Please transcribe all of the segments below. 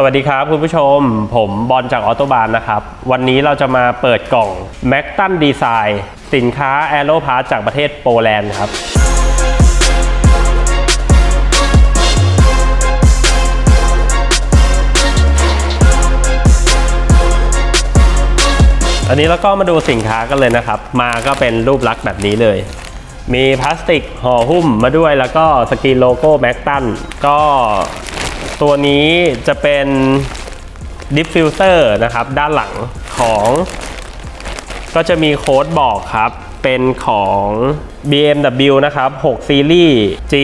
สวัสดีครับคุณผู้ชม ผมบอลจากออโตบานนะครับ วันนี้เราจะมาเปิดกล่อง m a c t a n Design สินค้า a e r o p a r t จากประเทศโปแลนด์ครับอันนี้เราก็มาดูสินค้ากันเลยนะครับ มาก็เป็นรูปลักษณ์แบบนี้เลย มีพลาสติกห่อหุ้มมาด้วยแล้วก็สกรีนโลโก้แม็กตันก็ ตัวนี้จะเป็นดิฟฟิวเซอร์นะครับ ด้านหลังของ ก็จะมีโค้ดบอกครับ เป็นของ BMW นะครับ 6 ซีรีส์ G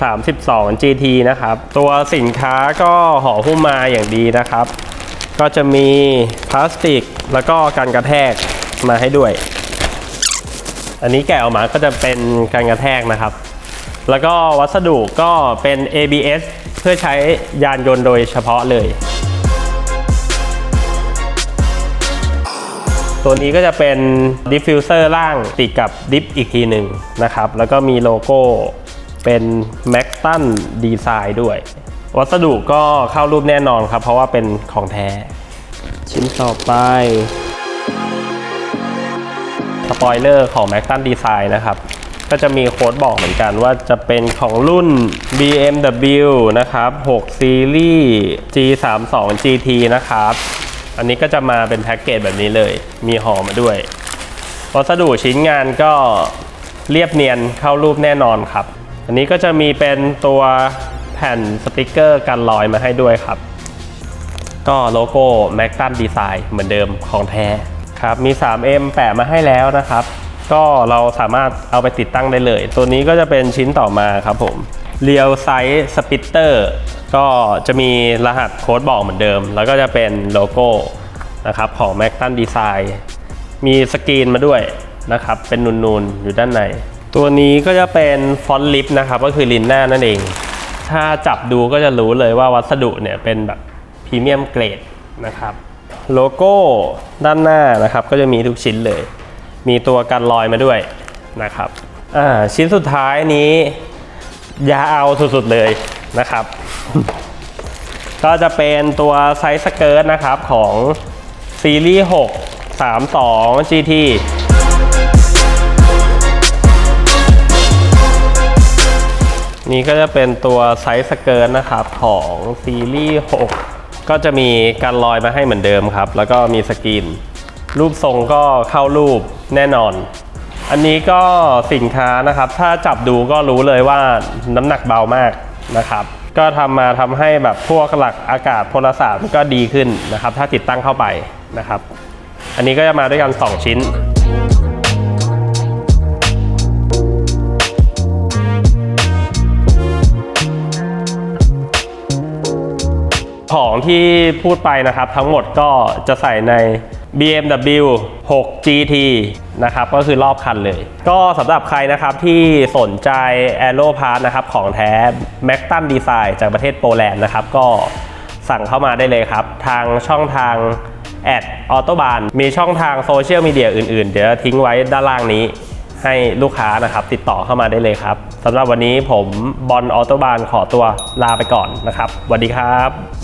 3 2 GT นะครับ ตัวสินค้าก็ห่อหุ้มมาอย่างดีนะครับ ก็จะมีพลาสติกแล้วก็การกระแทกมาให้ด้วย อันนี้แกะออกมาก็จะเป็นการกระแทกนะครับ แล้วก็วัสดุก็เป็น ABS พื่อใช้ยานยนต์โดยเฉพาะเลย ตัวนี้ก็จะเป็นดิฟฟิวเซอร์ล่างติดกับดิฟอีกทีหนึ่งนะครับ แล้วก็มีโลโก้เป็น m a c t a n Design ด้วย วัสดุก็เข้ารูปแน่นอนครับ เพราะว่าเป็นของแท้ ชิ้นต่อไปสปอยเลอร์ของ m a c t a n Design นะครับ ก็จะมีโค้ดบอกเหมือนกันว่าจะเป็นของรุ่น BMW นะครับ 6 ซีรีส์ G32 GT นะครับ อันนี้ก็จะมาเป็นแพ็กเกจแบบนี้เลย มีห่อมาด้วย วัสดุชิ้นงานก็เรียบเนียนเข้ารูปแน่นอนครับ อันนี้ก็จะมีเป็นตัวแผ่นสติกเกอร์กันรอยมาให้ด้วยครับ ก็โลโก้ m a c t a n Design เหมือนเดิมของแท้ครับ มี 3M แปะมาให้แล้วนะครับ ก็เราสามารถเอาไปติดตั้งได้เลย ตัวนี้ก็จะเป็นชิ้นต่อมาครับผม Real Size Splitter ก็จะมีรหัสโค้ดบอกเหมือนเดิม แล้วก็จะเป็นโลโก้นะครับของ m a c t a n Design มีสกรีนมาด้วยนะครับ เป็นนูนๆ อยู่ด้านใน ตัวนี้ก็จะเป็นฟอนต์ลิปนะครับ ก็คือลินหน้านั่นเอง ถ้าจับดูก็จะรู้เลยว่าวัสดุเนี่ยเป็นแบบพรีเมียมเกรดนะครับ โลโก้ด้านหน้านะครับ ก็จะมีทุกชิ้นเลย มีตัวกันรอยมาด้วยนะครับชิ้นสุดท้ายนี้ยาเอาสุดๆเลยนะครับ ก็จะเป็นตัวไซส์สเกิร์ตนะครับของซีรีส์6 32 GT นี่ก็จะเป็นตัวไซส์สเกิร์ตนะครับของซีรีส์6 ก็จะมีการลอยมาให้เหมือนเดิมครับ แล้วก็มีสกรีน รูปทรงก็เข้ารูป แน่นอน อันนี้ก็สินค้านะครับ ถ้าจับดูก็รู้เลยว่าน้ำหนักเบามากนะครับก็ทำมาทำให้แบบพวกหลักอากาศพลศาสตร์ก็ดีขึ้นนะครับ ถ้าติดตั้งเข้าไปนะครับ อันนี้ก็จะมาด้วยกัน 2 ชิ้น ของที่พูดไปนะครับทั้งหมดก็จะใส่ใน BMW 6 GT นะครับก็คือรอบคันเลย ก็สำหรับใครนะครับที่สนใจ Aero Part นะครับของแท้ m a c t a n Design จากประเทศโปแลนด์นะครับ ก็สั่งเข้ามาได้เลยครับ ทางช่องทางแอดออโตบานมีช่องทางโซเชียลมีเดียอื่นๆ เดี๋ยวทิ้งไว้ด้านล่างนี้ให้ลูกค้านะครับติดต่อเข้ามาได้เลยครับสำหรับวันนี้ผมบอลออโตบานขอตัวลาไปก่อนนะครับสวัสดีครับ